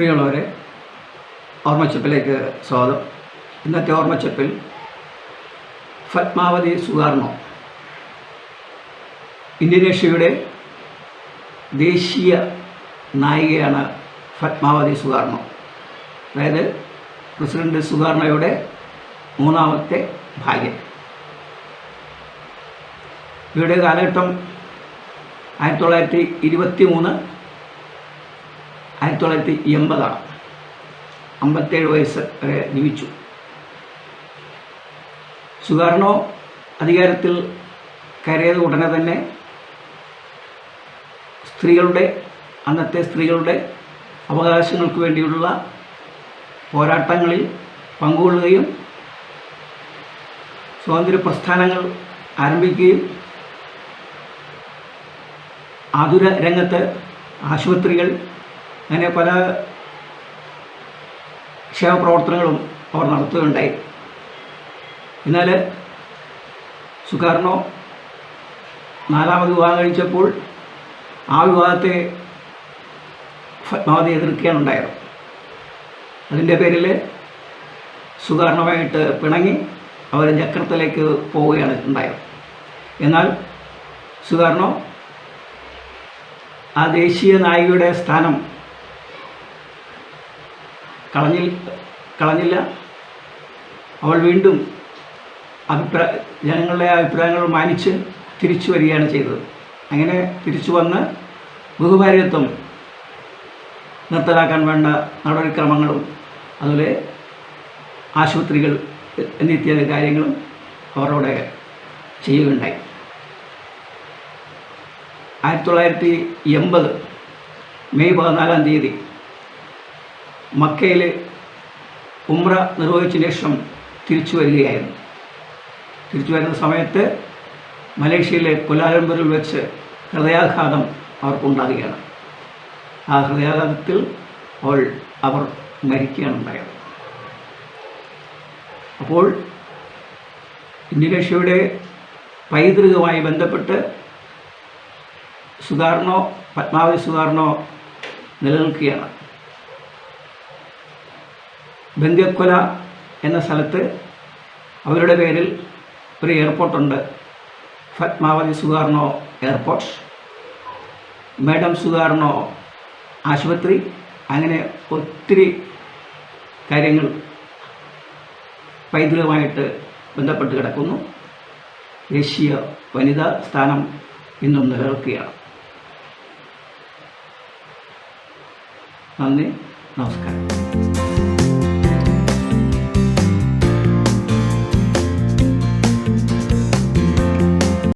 പ്രിയമുള്ളവരെ ഓർമ്മച്ചപ്പിലേക്ക് സ്വാഗതം. ഇന്നത്തെ ഓർമ്മച്ചപ്പിൽ ഫത്മാവതി സുധാർണോ ഇന്തോനേഷ്യയുടെ ദേശീയ നായികയാണ് ഫത്മാവതി സുധാർണോ അതായത് പ്രസിഡന്റ് സുധാർണയുടെ മൂന്നാമത്തെ ഭാര്യ ഇവരുടെ കാലഘട്ടം ആയിരത്തി തൊള്ളായിരത്തി ഇരുപത്തി മൂന്ന് ആയിരത്തി തൊള്ളായിരത്തി എൺപതാണ് അമ്പത്തേഴ് വയസ്സ് വരെ ജീവിച്ചു. സുകാർണോ അധികാരത്തിൽ കയറിയത് ഉടനെ തന്നെ സ്ത്രീകളുടെ അന്നത്തെ സ്ത്രീകളുടെ അവകാശങ്ങൾക്ക് വേണ്ടിയുള്ള പോരാട്ടങ്ങളിൽ പങ്കുകൊള്ളുകയും സ്വാതന്ത്ര്യ പ്രസ്ഥാനങ്ങൾ ആരംഭിക്കുകയും ആതുര രംഗത്ത് ആശുപത്രികൾ അങ്ങനെ പല ക്ഷേമപ്രവർത്തനങ്ങളും അവർ നടത്തുകയുണ്ടായി. എന്നാൽ സുകാർണോ നാലാമത് വിവാഹം കഴിച്ചപ്പോൾ ആ വിവാഹത്തെ പത്മാവതി എതിർക്കുകയാണ് ഉണ്ടായത്. അതിന്റെ പേരിൽ സുകാരണമായിട്ട് പിണങ്ങി അവർ ചക്രത്തിലേക്ക് പോവുകയാണ് ഉണ്ടായത്. എന്നാൽ സുകാർണോ ആ ദേശീയ നായികയുടെ സ്ഥാനം കളഞ്ഞി കളഞ്ഞില്ല. അവൾ വീണ്ടും അഭിപ്രായ ജനങ്ങളുടെ അഭിപ്രായങ്ങൾ മാനിച്ച് തിരിച്ചു വരികയാണ് ചെയ്തത്. അങ്ങനെ തിരിച്ചു വന്ന് ബഹുഭാര്യത്വം നിർത്തലാക്കാൻ വേണ്ട നടപടിക്രമങ്ങളും അതുപോലെ ആശുപത്രികൾ എന്നിത്യ കാര്യങ്ങളും അവരോടെ ചെയ്യുകയുണ്ടായി. ആയിരത്തി തൊള്ളായിരത്തി എൺപത് മെയ് പതിനാലാം തീയതി മക്കയിൽ ഉമ്ര നിർവഹിച്ച ശേഷം തിരിച്ചു വരികയായിരുന്നു. തിരിച്ചു വരുന്ന സമയത്ത് മലേഷ്യയിലെ കുലാലംപൂരിൽ വെച്ച് ഹൃദയാഘാതം അവർക്കുണ്ടാകുകയാണ്. ആ ഹൃദയാഘാതത്തിൽ അവൾ അവർ മരിക്കുകയാണ് ഉണ്ടായത്. അപ്പോൾ ഇന്തോനേഷ്യയുടെ പൈതൃകവുമായി ബന്ധപ്പെട്ട് സുധാർണോ പത്മാവതി സുധാർണോ നിലനിൽക്കുകയാണ്. ബന്ധ്യക്കൊല എന്ന സ്ഥലത്ത് അവരുടെ പേരിൽ ഒരു എയർപോർട്ടുണ്ട് Fatmawati Sukarno airport madam Sukarno ആശുപത്രി അങ്ങനെ ഒത്തിരി കാര്യങ്ങൾ പൈതൃകമായിട്ട് ബന്ധപ്പെട്ട് കിടക്കുന്നു. ദേശീയ വനിതാ സ്ഥാനം ഇന്നും നിലനിൽക്കുകയാണ്. നന്ദി നമസ്കാരം.